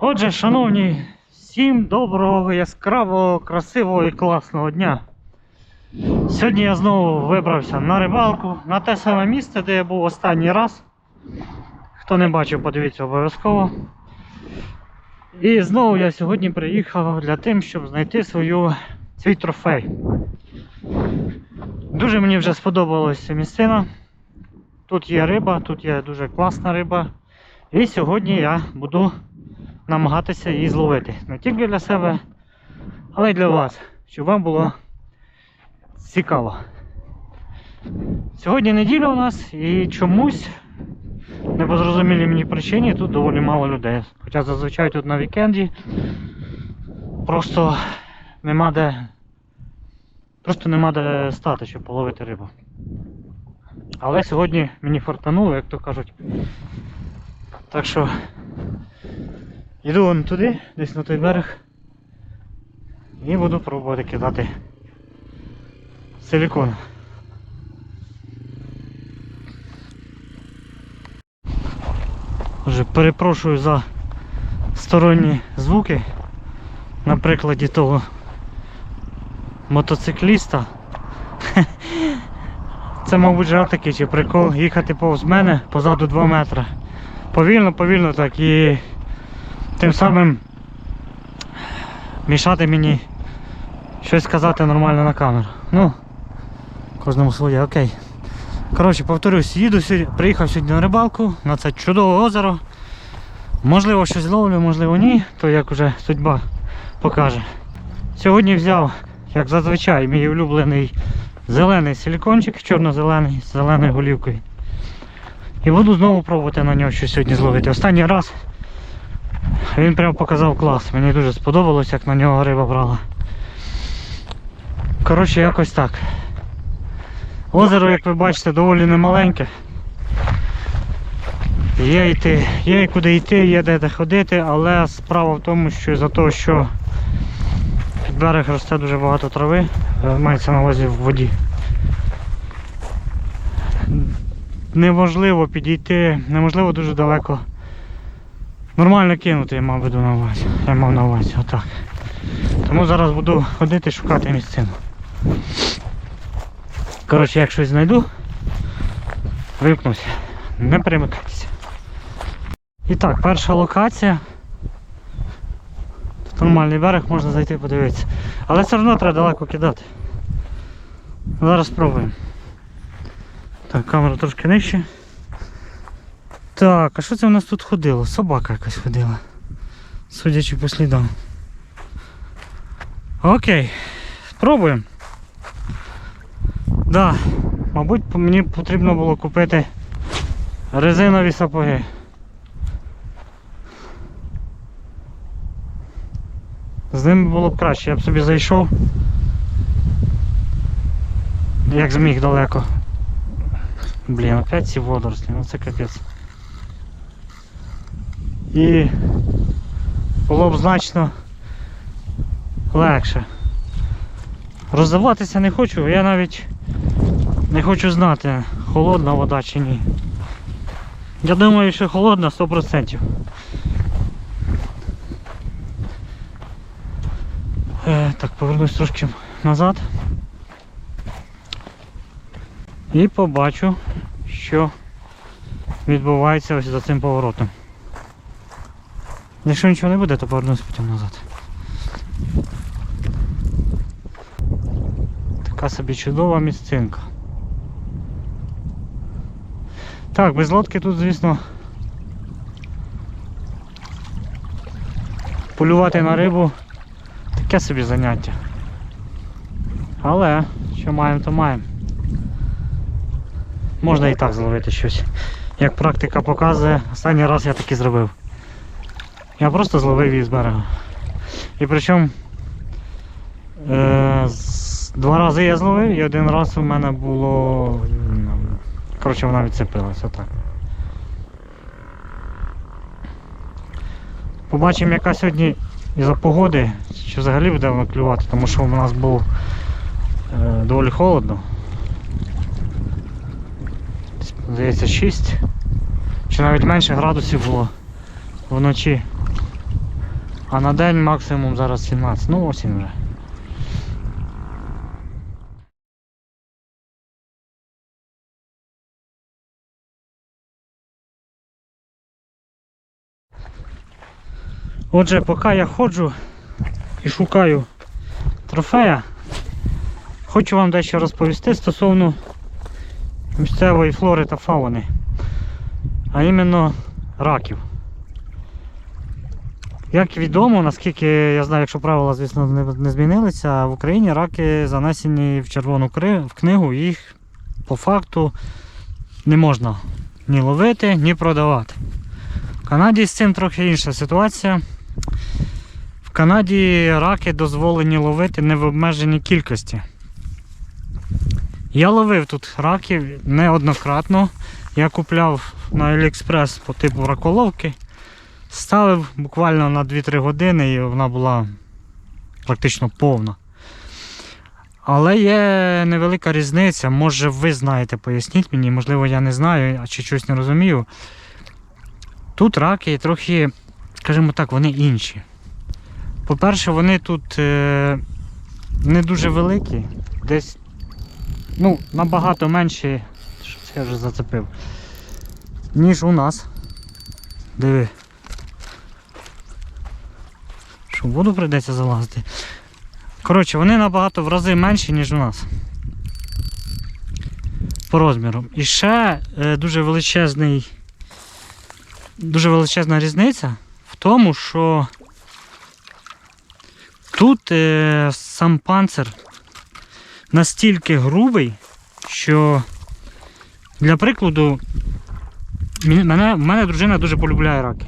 Отже, шановні, всім доброго, яскравого, красивого і класного дня. Сьогодні я знову вибрався на рибалку, на те саме місце, де я був останній раз. Хто не бачив, подивіться обов'язково. І знову я сьогодні приїхав для тим, щоб знайти свою, свій трофей. Дуже мені вже сподобалася місцина. Тут є риба, тут є дуже класна риба. І сьогодні я буду намагатися її зловити. Не тільки для себе, але й для вас, щоб вам було цікаво. Сьогодні неділя у нас і чомусь, не по зрозумілій мені причині, тут доволі мало людей. Хоча зазвичай тут на вікенді просто нема де. Просто нема де стати, щоб половити рибу. Але сьогодні мені фартануло, як то кажуть. Так що йду вон туди, десь на той берег. І буду пробувати кидати силікон. Вже перепрошую за сторонні звуки на прикладі того мотоцикліста. Це, мабуть, жарт такий чи прикол їхати повз мене позаду 2 метри. Повільно, повільно так і тим самим мішати мені щось сказати нормально на камеру. Ну, кожному своє, окей. Коротше, повторюсь, їду сьогодні, приїхав сьогодні на рибалку на це чудове озеро. Можливо, щось ловлю, можливо, ні, то як уже судьба покаже. Сьогодні взяв, як зазвичай, мій улюблений зелений силікончик, чорно-зелений, з зеленою голівкою. І буду знову пробувати на нього щось сьогодні зловити. Останній раз він прям показав клас. Мені дуже сподобалось, як на нього риба брала. Коротше, якось так. Озеро, як ви бачите, доволі немаленьке. Є йти, є куди йти, є де, де ходити, але справа в тому, що за того, що під берег росте дуже багато трави, е, мається на увазі в воді. Неможливо підійти, неможливо дуже далеко. Нормально кинути, я мав на увазі. Я мав на увазі, отак. Тому зараз буду ходити шукати місцину. Коротше, як щось знайду, вимкнуся. Не перемикайтеся. І так, перша локація. Тут нормальний берег, можна зайти подивитися. Але все одно треба далеко кидати. Зараз спробуємо. Так, камера трошки нижче. Так, а що це в нас тут ходило? Собака якась ходила. Судячи по слідам. Окей, спробуємо. Да, мабуть, мені потрібно було купити резинові сапоги. З ними було б краще, я б собі зайшов. Як зміг далеко. Блін, опять ці водорослі, ну це капець. І було б значно легше. Роздаватися не хочу, я навіть не хочу знати, холодна вода чи ні. Я думаю, що холодна 100%. Е, так, повернусь трошки назад. І побачу, що відбувається ось за цим поворотом. Якщо нічого не буде, то повернусь потім назад. Така собі чудова місцинка. Так, без лодки тут, звісно, полювати на рибу таке собі заняття. Але що маємо, то маємо. Можна і так зловити щось. Як практика показує, останній раз я таки зробив. Я просто зловив її з берега. І причому е, два рази я зловив і один раз у мене було. Коротше, вона відцепилася отак. Побачимо, яка сьогодні із-за погоди, чи взагалі буде вона клювати, тому що у нас було е, доволі холодно. Здається, 6 чи навіть менше градусів було вночі. А на день максимум зараз 17, ну осінь вже. Отже, поки я ходжу і шукаю трофея, хочу вам дещо розповісти стосовно місцевої флори та фауни, а іменно раків. Як відомо, наскільки я знаю, якщо правила, звісно, не, не змінилися, в Україні раки занесені в червону в книгу, їх по факту не можна ні ловити, ні продавати. В Канаді з цим трохи інша ситуація. В Канаді раки дозволені ловити не в обмеженій кількості. Я ловив тут раків неоднократно. Я купляв на AliExpress по типу раколовки. Ставив буквально на 2-3 години і вона була практично повна. Але є невелика різниця. Може ви знаєте, поясніть мені, можливо, я не знаю, а чи щось не розумію. Тут раки трохи, скажімо так, вони інші. По-перше, вони тут е, не дуже великі, десь ну, набагато менші, що це вже зацепив, ніж у нас. Диви. Що, в воду прийдеться залазити. Коротше, вони набагато в рази менші, ніж у нас. По розміру. І ще е, дуже величезний. Дуже величезна різниця в тому, що тут е, сам панцир настільки грубий, що для прикладу, мене, мене дружина дуже полюбляє раки.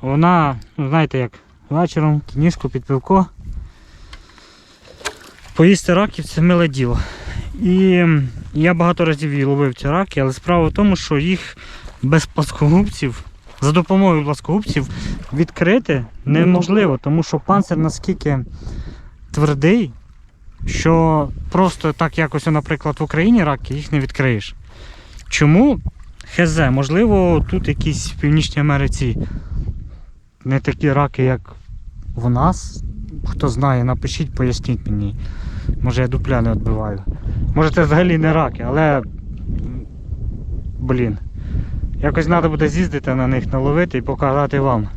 Вона, ну знаєте як, вечором кінішку під пивко. Поїсти раків це миле діло. І я багато разів її ловив ці раки, але справа в тому, що їх без пласкогубців, за допомогою пласкогубців відкрити неможливо, тому що панцир наскільки твердий, що просто так якось, наприклад, в Україні раки їх не відкриєш. Чому? Хз, можливо, тут якісь в Північній Америці не такі раки, як в нас. Хто знає, напишіть, поясніть мені. Може я дупля не відбиваю. Може це взагалі не раки, але. Блін. Якось треба буде з'їздити на них, наловити і показати вам.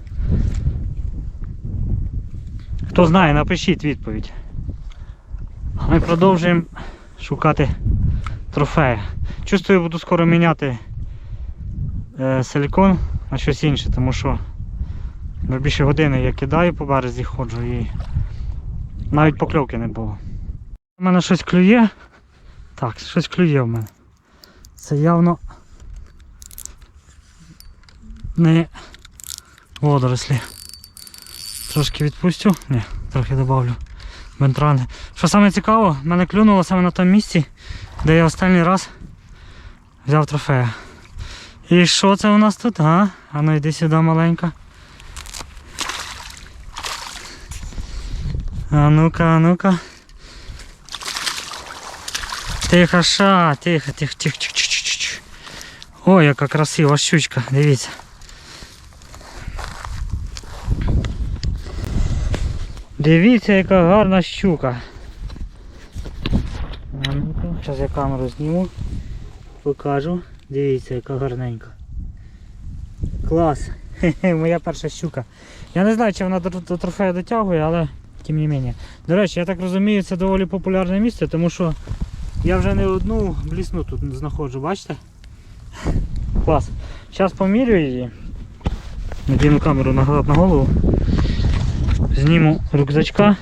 Хто знає, напишіть відповідь. Ми продовжуємо шукати трофеї. Чувствую, буду скоро міняти е, силікон на щось інше, тому що вже більше години я кидаю по березі, ходжу і навіть покльовки не було. У мене щось клює. Так, щось клює в мене. Це явно не водорослі. Трошки відпустю. Ні, трохи додавлю бентрани. Що саме цікаво, мене клюнуло саме на тому місці, де я останній раз взяв трофея. І що це у нас тут? А? А ну йди сюди маленька. А ну-ка, а ну-ка. Тихо, ша, тихо, тихо, тихо, тихо, тихо, тихо. Ой, яка красива щучка, дивіться. Дивіться, яка гарна щука. А ну-ка, зараз я камеру зніму, покажу. Дивіться, яка гарненька. Клас. Моя перша щука. Я не знаю, чи вона до, до трофею дотягує, але тим не менше. До речі, я так розумію, це доволі популярне місце, тому що я вже не одну блісну тут знаходжу, бачите? Клас. Зараз помірю її. Надіну камеру назад на голову. Зніму рюкзачка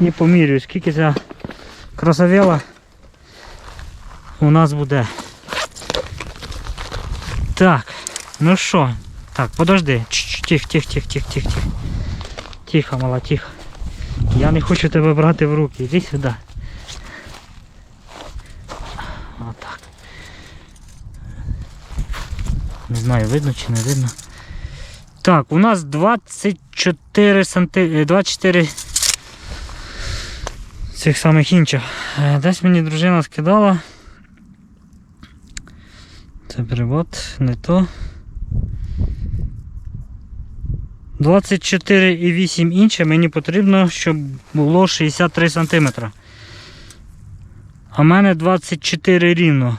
і помірюю, скільки ця красавела у нас буде. Так, ну що? Так, подожди. Чш, Тихо, тихо, тихо, тихо, тихо, тихо. Мала, тихо. Я не хочу тебе брати в руки. Іди сюди. Отак. Не знаю, видно чи не видно. Так, у нас 24 санти... 24 цих самих інчах. Е, Десь мені дружина скидала. Це перевод, не то. 24,8 інча мені потрібно, щоб було 63 см. А в мене 24 рівно.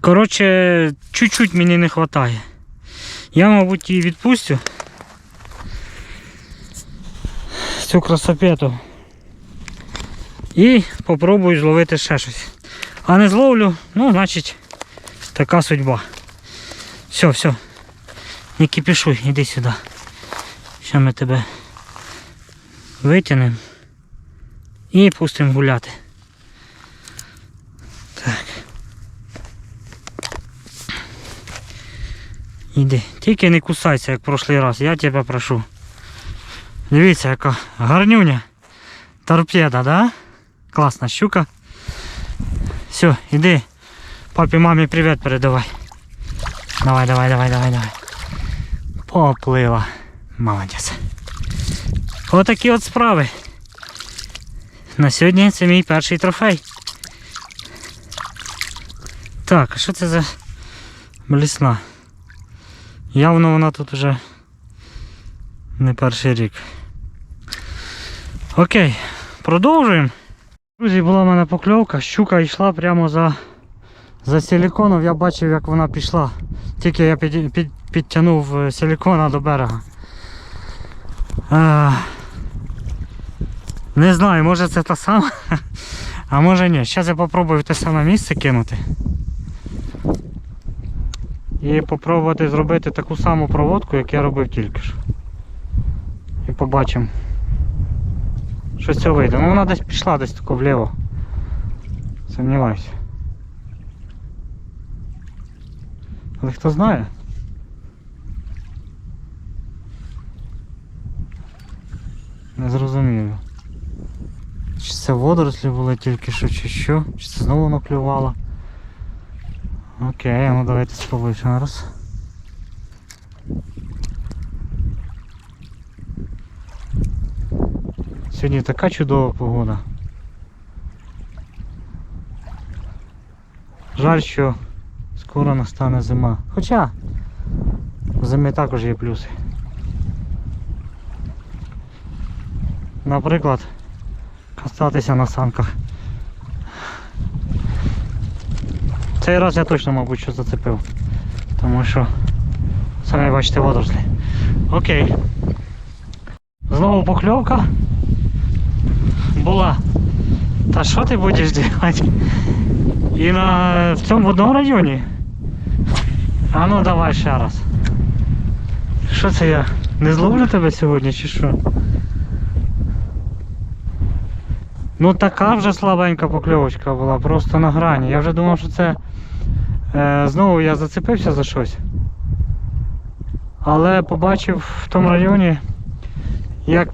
Коротше, чуть-чуть мені не вистачає. Я, мабуть, її відпустю. Цю красопету. І попробую зловити ще щось. А не зловлю, ну, значить, така судьба. Все, все. Не кипішуй, іди сюди. Ще ми тебе витягнемо і пустимо гуляти. Так. Іди. Тільки не кусайся, як в прошлий раз, я тебе прошу. Дивіться, яка гарнюня. Торпеда, да? Класна щука. Все, іди. Папі, мамі привіт передавай. Давай, давай, давай, давай, давай. Поплила. Молодець. Отакі от справи. На сьогодні це мій перший трофей. Так, а що це за блісна? Явно вона тут вже не перший рік. Окей, продовжуємо. Друзі, була в мене покльовка, щука йшла прямо за, за силіконом, я бачив, як вона пішла. Тільки я під, під, підтягнув е, силікона до берега. А, не знаю, може це та сама, а може ні. Зараз я попробую в те саме місце кинути. І попробувати зробити таку саму проводку, як я робив тільки що. І побачимо. Що цього вийде. Ну вона десь пішла десь тако вліво. Сумніваюся. Але хто знає? Не зрозуміло. Чи це водорослі були тільки що, чи що? Чи це знову воно клювало? Окей, ну давайте спробуємо раз. Сьогодні така чудова погода. Жаль, що скоро настане зима. Хоча в зимі також є плюси. Наприклад, кататися на санках. Цей раз я точно, мабуть, що зацепив. Тому що самі бачите водорослі. Окей. Знову покльовка була. Та що ти будеш робити? І на в цьому в одному районі. А ну давай ще раз. Що це я? Не зловлю тебе сьогодні чи що? Ну така вже слабенька покльовочка була, просто на грані. Я вже думав, що це е, знову я зацепився за щось. Але побачив в тому районі, як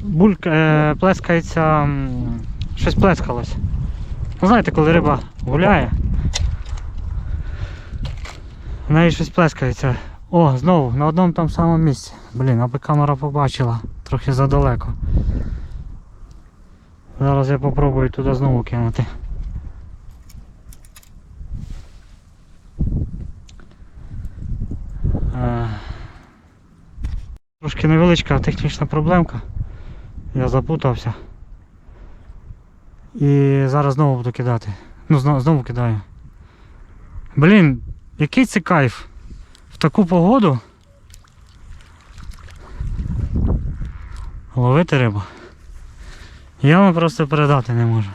булька, е, плескається, щось плескалось. Ну знаєте, коли риба гуляє, в неї щось плескається. О, знову, на одному там самому місці. Блін, аби камера побачила, трохи задалеко. Зараз я попробую туди знову кинути. Е, Трошки невеличка технічна проблемка. Я запутався. І зараз знову буду кидати. Ну, знову кидаю. Блін, який це кайф. В таку погоду. Ловити рибу. Я вам просто передати не можу.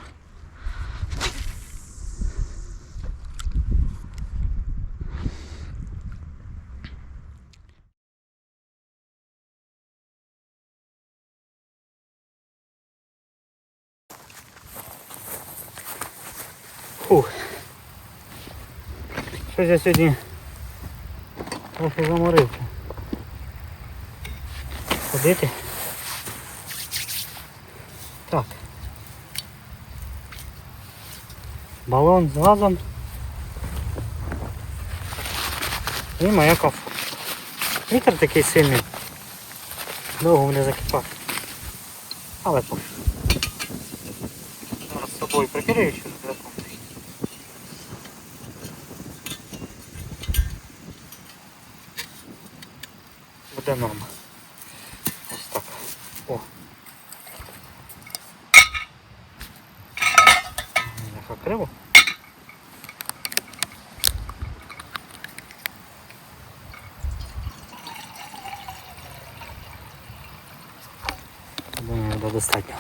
Фух. Щось я сьогодні трохи заморився. Ходити. Так. Балон з газом. І моя кофа. Вітер такий сильний. Довго буде закипати. Але пофіг. Зараз з собою прикрию, що буде норма. Ось так. О. Яка криво. Думаю, буде достатньо.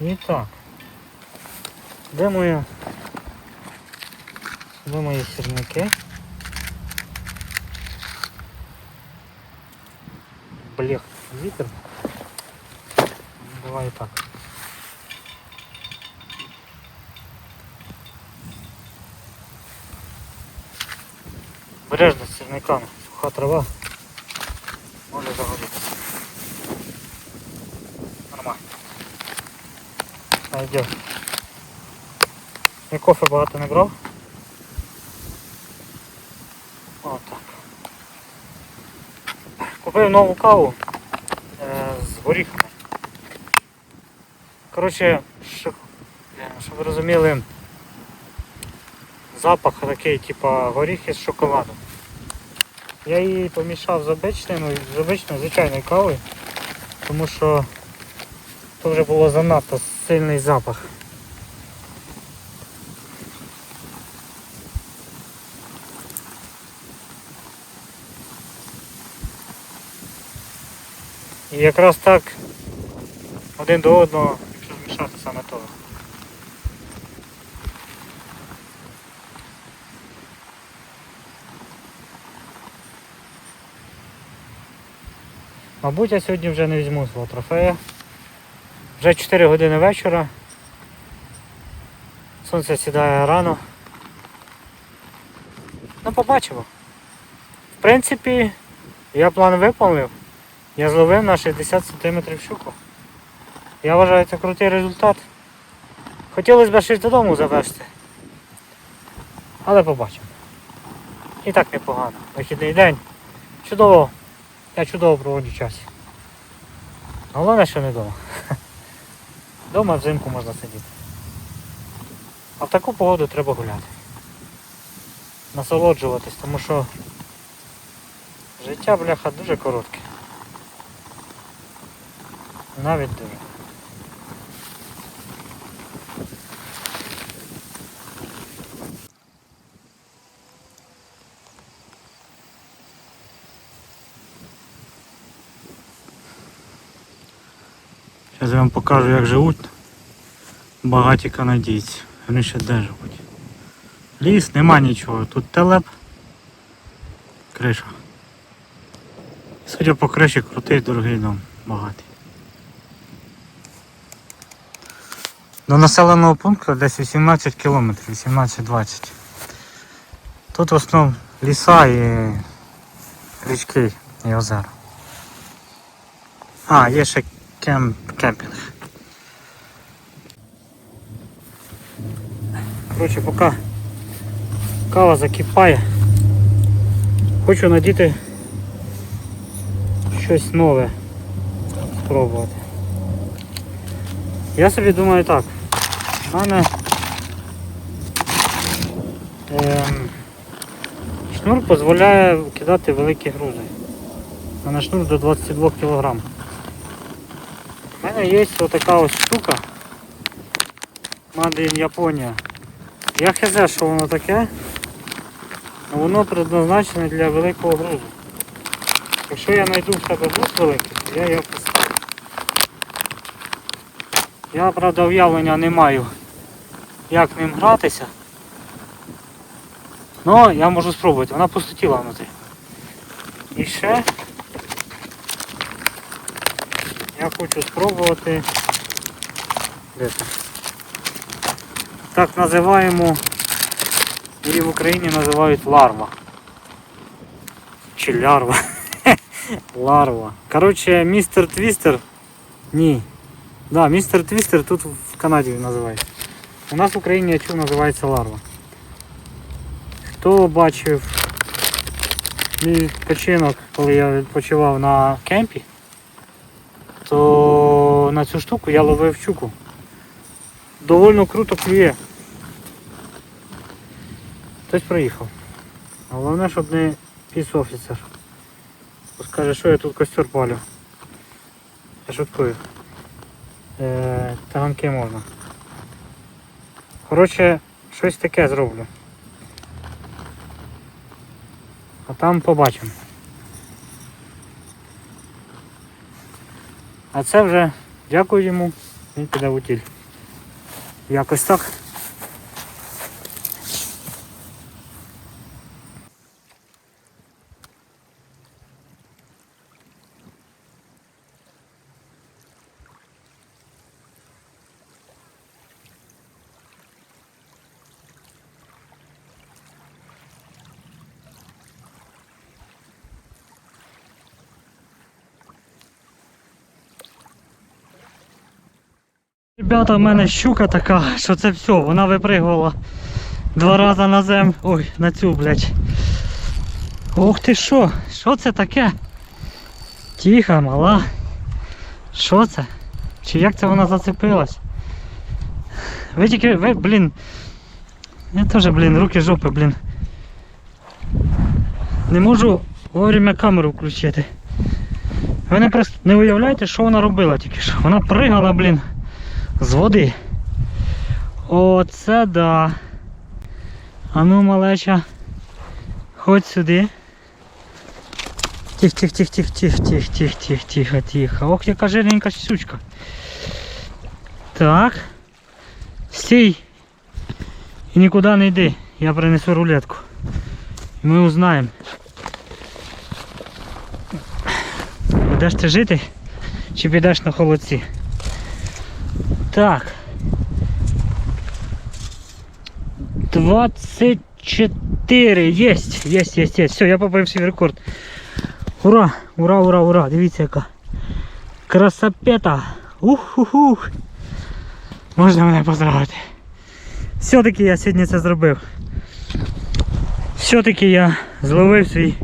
І так. Де моя? Де мої сірники? Блех, вітер. Давай так. Бережно з сірниками, суха трава. Може загорітися. Нормально. Найдем. Я кофе багато не брав. Отак. Купив нову каву е, з горіхами. Коротше, щоб, ви розуміли, запах такий, типа горіхи з шоколадом. Я її помішав з обичною, з обичною звичайною кавою, тому що то вже було занадто сильний запах. І якраз так один до одного, якщо змішати саме того. Мабуть, я сьогодні вже не візьму свого трофея. Вже 4 години вечора. Сонце сідає рано. Ну, побачимо. В принципі, я план виповнив. Я зловив на 60 см щуку. Я вважаю, це крутий результат. Хотілося б щось додому завести. Але побачимо. І так непогано. Вихідний день. Чудово. Я чудово проводжу час. Головне, що не вдома. Дома взимку можна сидіти. А в таку погоду треба гуляти. Насолоджуватись, тому що життя, бляха, дуже коротке. Навіть дуже. Зараз я вам покажу, як живуть багаті канадійці. Вони ще де живуть. Ліс, нема нічого. Тут телеп, криша. Судя по криші, крутий дорогий дом, багатий. До населеного пункту десь 18 кілометрів, 18-20. Тут в основному ліса і річки і озера. А, є ще кемп, кемпінг. Коротше, поки кава закипає, хочу надіти щось нове спробувати. Я собі думаю так. Мене ем, шнур дозволяє кидати великі грузи. У шнур до 22 кг. У мене є отака ось штука. Made Японія. Я хз, що воно таке, але воно предназначене для великого грузу. Якщо я знайду в себе груз великий, то я його поставлю. Я, правда, уявлення не маю, як ним гратися. Ну, я можу спробувати, вона пустотіла внутрі. І ще я хочу спробувати де це? так називаємо її в Україні називають ларва. Чи лярва. Ларва. Коротше, містер Твістер. Ні. Да, містер Твістер тут в Канаді називається. У нас в Україні я називається ларва. Хто бачив мій відпочинок, коли я відпочивав на кемпі, то на цю штуку я ловив щуку. Довольно круто клює. Хтось проїхав. Головне, щоб не піс-офіцер. Скаже, що я тут костер палю. Я шуткую. Е, таганки можна. Коротше, щось таке зроблю. А там побачимо. А це вже дякую йому, він піде в утіль. Якось так. Ребята, в мене щука така, що це все, вона випригувала два рази на землю. Ой, на цю, блядь. Ох ти що? Що це таке? Тихо, мала. Що це? Чи як це вона зацепилась? Ви тільки, ви, блін. Я теж, блін, руки жопи, блін. Не можу вовремя камеру включити. Ви не не уявляєте, що вона робила тільки що. Вона пригала, блін з води. Оце да. А ну, малеча, ходь сюди. Тих, тих, тих, тих, тих, тих, тих, тих, тихо, тихо. Ох, яка жирненька щучка. Так. Стій. І нікуди не йди. Я принесу рулетку. Ми узнаємо. Будеш ти жити? Чи підеш на холодці? Так. 24. Есть, есть, есть, есть. Все, я побив свій рекорд. Ура, ура, ура, ура. Дивіться яка. Красопета. Ух-ух-ух. Можна мене поздравити. Все-таки я сьогодні це зробив. Все-таки я зловив свій.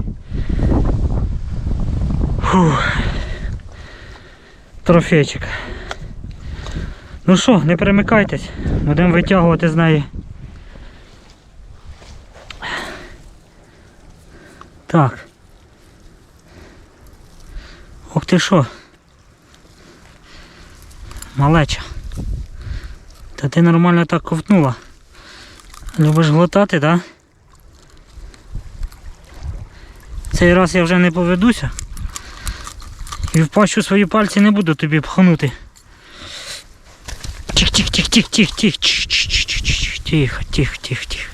Фух. Трофейчик. Ну що, не перемикайтесь, будемо витягувати з неї. Так. Ох ти що? Малеча. Та ти нормально так ковтнула. Любиш глотати, так? Да? Цей раз я вже не поведуся. І в пащу свої пальці не буду тобі пхнути. Тих, тих, тих, тих, тих, тих, тихо, тихо, тихо, тихо.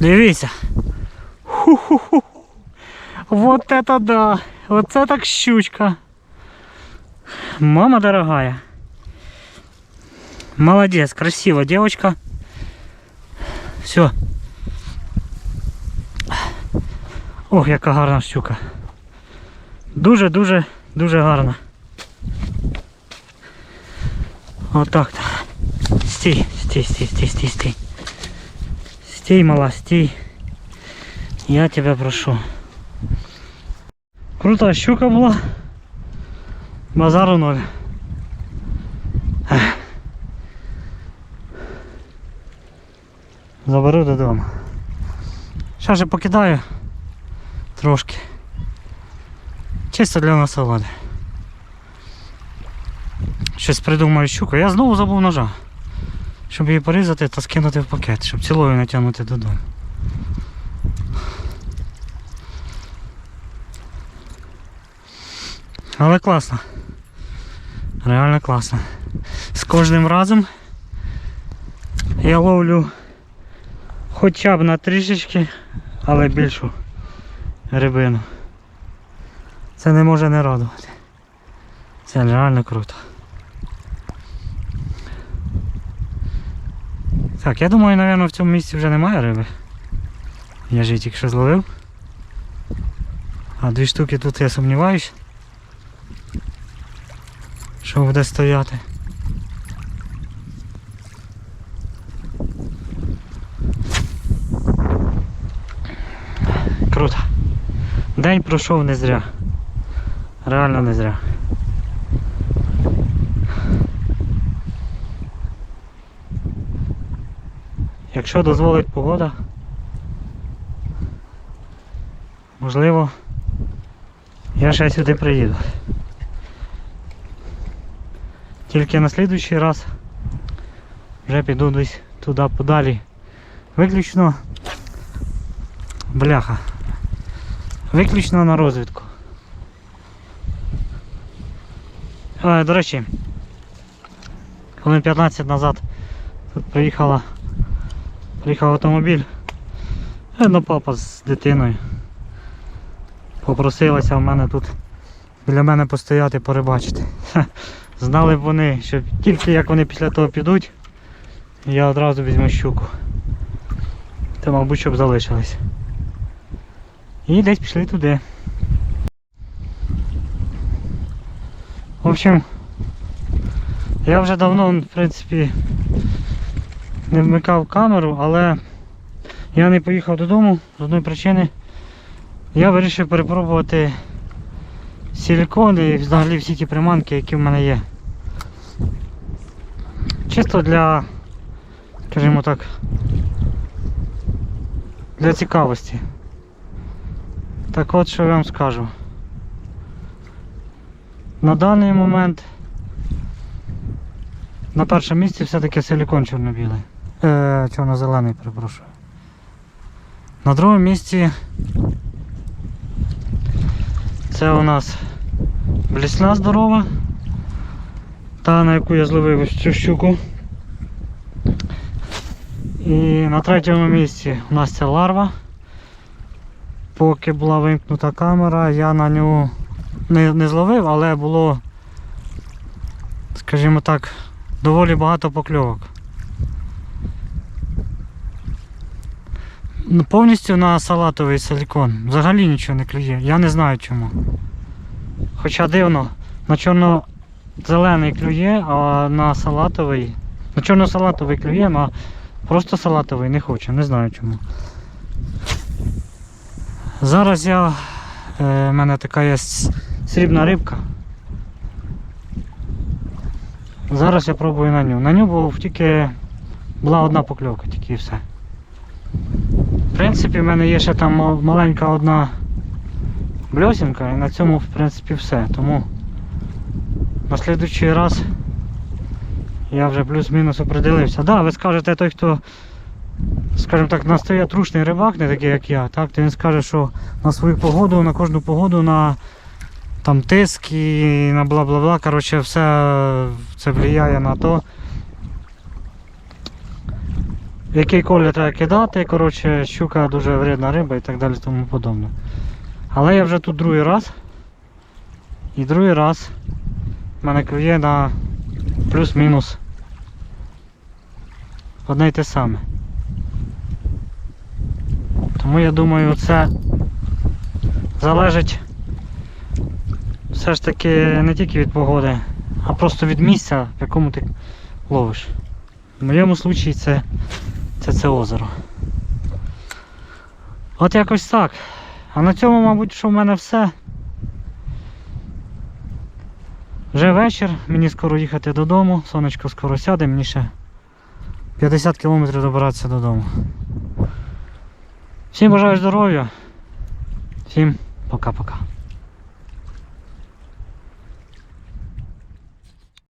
Дивіться. Ху-ху-ху. Вот это да. Вот это так щучка. Мама дорогая. Молодец, красиво, девочка. Все. Ох, яка гарна щука. Дуже, дуже, гарна. Отак. Стій, стій, стій, стій, стій. Стій, мала, стій. Я тебе прошу. Крута щука була. Базару ноль. Заберу додому. Ще ж покидаю трошки. Чисто для насолоди. Щось придумаю щуку. Я знову забув ножа. Щоб її порізати та скинути в пакет, щоб цілою натягнути додому. Але класно. Реально класно. З кожним разом я ловлю хоча б на трішечки, але більшу рибину. Це не може не радувати. Це реально круто. Так, я думаю, напевно, в цьому місці вже немає риби. Я ж її тільки що зловив. А дві штуки тут я сумніваюсь. Що буде стояти. Круто. День пройшов не зря. Реально не зря. Якщо дозволить погода, можливо, я ще сюди приїду. Тільки на слідуючий раз вже піду десь туди подалі. Виключно бляха. Виключно на розвідку. А, до речі, хвилин 15 назад тут приїхала приїхав автомобіль. Видно, папа з дитиною. Попросилася в мене тут біля мене постояти, порибачити. Ха, Знали б вони, що тільки як вони після того підуть, я одразу візьму щуку. То, мабуть, щоб залишились. І десь пішли туди. В общем, я вже давно, в принципі, не вмикав камеру, але я не поїхав додому з одної причини. Я вирішив перепробувати силікон і взагалі всі ті приманки, які в мене є. Чисто для, скажімо так, для цікавості. Так от що я вам скажу. На даний момент на першому місці все-таки силікон чорно-білий. Е, чорно-зелений, перепрошую. На другому місці це у нас блісна здорова. Та на яку я зловив ось цю щуку. І на третьому місці у нас ця ларва. Поки була вимкнута камера, я на нього не, не зловив, але було, скажімо так, доволі багато покльовок. Повністю на салатовий силікон. Взагалі нічого не клює. Я не знаю чому. Хоча дивно, на чорно-зелений клює, а на салатовий. На чорно-салатовий клює, а просто салатовий не хоче, не знаю чому. Зараз я. У мене така є срібна рибка. Зараз я пробую на ню. На ню був тільки була одна покльовка, тільки і все. В принципі, в мене є ще там маленька одна бльосінка і на цьому в принципі все. Тому на слідуючий раз я вже плюс-мінус определився. Так, ви скажете той, хто, скажімо так, настоя трушний рибак, не такий як я, так, то він скаже, що на свою погоду, на кожну погоду, на там тиск і на бла-бла-бла. Коротше, все це впливає на то. Який колір треба кидати, коротше, щука дуже вредна риба і так далі тому подобне. Але я вже тут другий раз. І другий раз в мене клює на плюс-мінус одне й те саме. Тому я думаю, це залежить все ж таки не тільки від погоди, а просто від місця, в якому ти ловиш. В моєму случаї це, це, це озеро. От якось так. А на цьому, мабуть, що в мене все. Вже вечір, мені скоро їхати додому, сонечко скоро сяде, мені ще 50 кілометрів добиратися додому. Всім бажаю здоров'я. Всім пока-пока.